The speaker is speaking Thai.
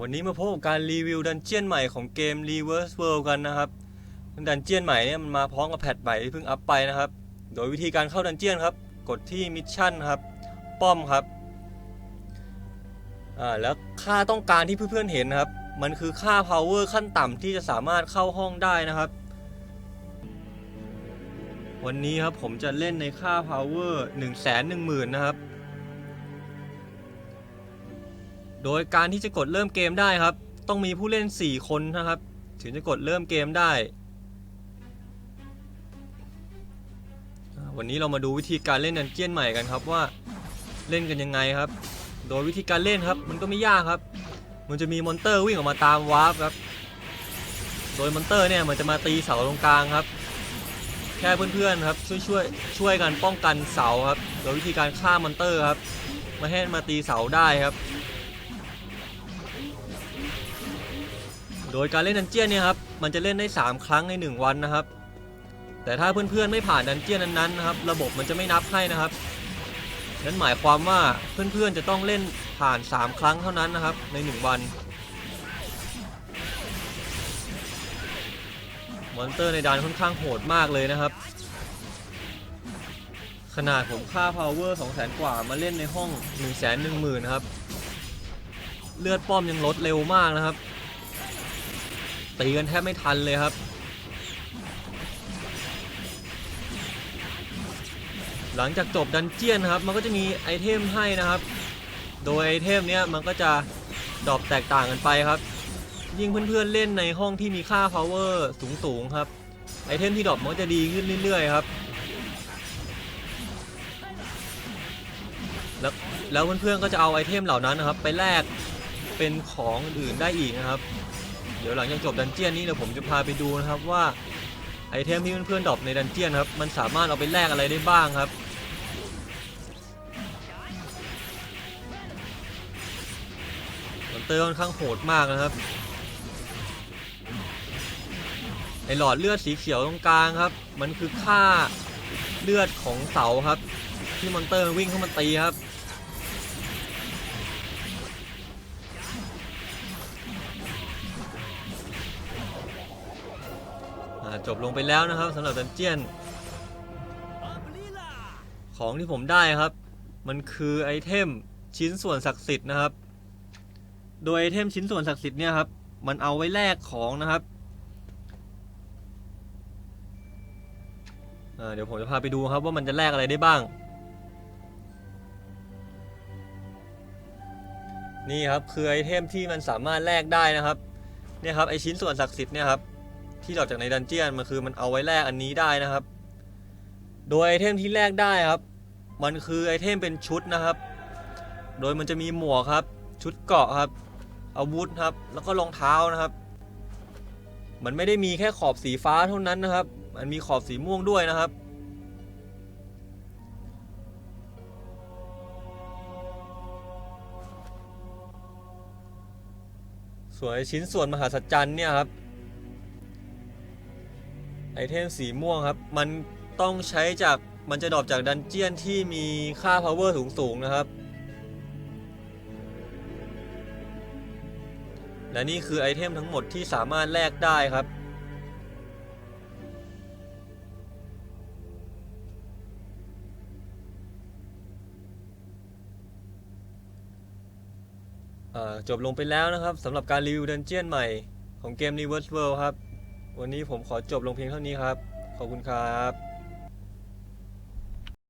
วันนี้มาพบกับการรีวิวดันเจียนใหม่ของเกม Reverse World กันนะครับดันเจียนใหม่เนี่ยมันมาพร้อมกับแพทใหม่ที่เพิ่งอัปไปนะครับ โดยวิธีการเข้าดันเจียนครับ กดที่มิชชั่นครับ ป้อมครับอ่าแล้วค่าต้องการที่เพื่อนๆเห็นนะครับ มันคือค่า power ขั้นต่ำที่จะสามารถเข้าห้องได้นะครับ วันนี้ครับผมจะเล่นในค่า power 1 1 0 0 0 0นะครับ โดยการที่จะกดเริ่มเกมได้ครับ ต้องมีผู้เล่น 4 คนนะครับ ถึงจะกดเริ่มเกมได้ วันนี้เรามาดูวิธีการเล่นดันเจียนใหม่กันครับว่าเล่นกันยังไงครับ โดยวิธีการเล่นครับมันก็ไม่ยากครับ มันจะมีมอนเตอร์วิ่งออกมาตามวาร์ปครับ โดยมอนเตอร์เนี่ยมันจะมาตีเสาตรงกลางครับ แค่เพื่อนๆครับช่วยช่วยช่วยกันป้องกันเสาครับ โดยวิธีการฆ่ามอนเตอร์ครับ มาให้มาตีเสาได้ครับ โดยการเล่นดันเจียนเนี่ยครับมันจะเล่นได้ 3 ครั้งใน 1 วันนะครับ แต่ถ้าเพื่อนๆไม่ผ่านดันเจียนนั้นๆนะครับระบบมันจะไม่นับให้นะครับนั่นหมายความว่าเพื่อนๆจะต้องเล่นผ่าน 3 ครั้งเท่านั้นนะครับใน 1 วันมอนเตอร์ในดานค่อนข้างโหดมากเลยนะครับ ขนาดผมค่า power 200,000กว่ามาเล่นในห้อง 1 1 0 0 0 0นะครับ เลือดป้อมยังลดเร็วมากนะครับ ตีกันแทบไม่ทันเลยครับ หลังจากจบดันเจียนครับ มันก็จะมีไอเทมให้นะครับ โดยไอเทมเนี้ยมันก็จะดรอปแตกต่างกันไปครับ ยิ่งเพื่อนๆเล่นในห้องที่มีค่า power สูงๆครับ ไอเทมที่ดรอปมันก็จะดีขึ้นเรื่อยๆครับ แล้วแล้วเพื่อนๆก็จะเอาไอเทมเหล่านั้นนะครับ ไปแลกเป็นของอื่นได้อีกนะครับ เดี๋ยวหลังจากจบดันเจียนนี้เดี๋ยวผมจะพาไปดูนะครับว่าไอเทมที่เพื่อนๆดรอปในดันเจียนครับมันสามารถเอาไปแลกอะไรได้บ้างครับมอนเตอร์ค่อนข้างโหดมากนะครับไอหลอดเลือดสีเขียวตรงกลางครับ มันคือค่าเลือดของเสาครับ ที่มอนเตอร์วิ่งเข้ามาตีครับ จบลงไปแล้วนะครับสำหรับดันเจียน ของที่ผมได้ครับ มันคือไอเทมชิ้นส่วนศักดิ์สิทธิ์นะครับ โดยไอเทมชิ้นส่วนศักดิ์สิทธิ์เนี่ยครับมันเอาไว้แลกของนะครับเดี๋ยวผมจะพาไปดูครับว่ามันจะแลกอะไรได้บ้าง นี่ครับคือไอเทมที่มันสามารถแลกได้นะครับเนี่ยครับไอชิ้นส่วนศักดิ์สิทธิ์เนี่ยครับ ที่ออกจากในดันเจียนมันคือมันเอาไว้แลกอันนี้ได้นะครับ โดยไอเทมที่แลกได้ครับ มันคือไอเทมเป็นชุดนะครับ โดยมันจะมีหมวกครับ ชุดเกราะครับ อาวุธครับ แล้วก็รองเท้านะครับ มันไม่ได้มีแค่ขอบสีฟ้าเท่านั้นนะครับ มันมีขอบสีม่วงด้วยนะครับส่วนชิ้นส่วนมหาสัจจันเนี่ยครับ ไอเทมสีม่วงครับ มันต้องใช้จากมันจะดรอปจากดันเจียนที่มีค่า power สูงสูงๆนะครับ และนี่คือไอเทมทั้งหมดที่สามารถแลกได้ครับ จบลงไปแล้วนะครับสำหรับการรีวิวดันเจียนใหม่ของเกม Reverse World ครับ วันนี้ผมขอจบลงเพียงเท่านี้ครับ ขอบคุณครับ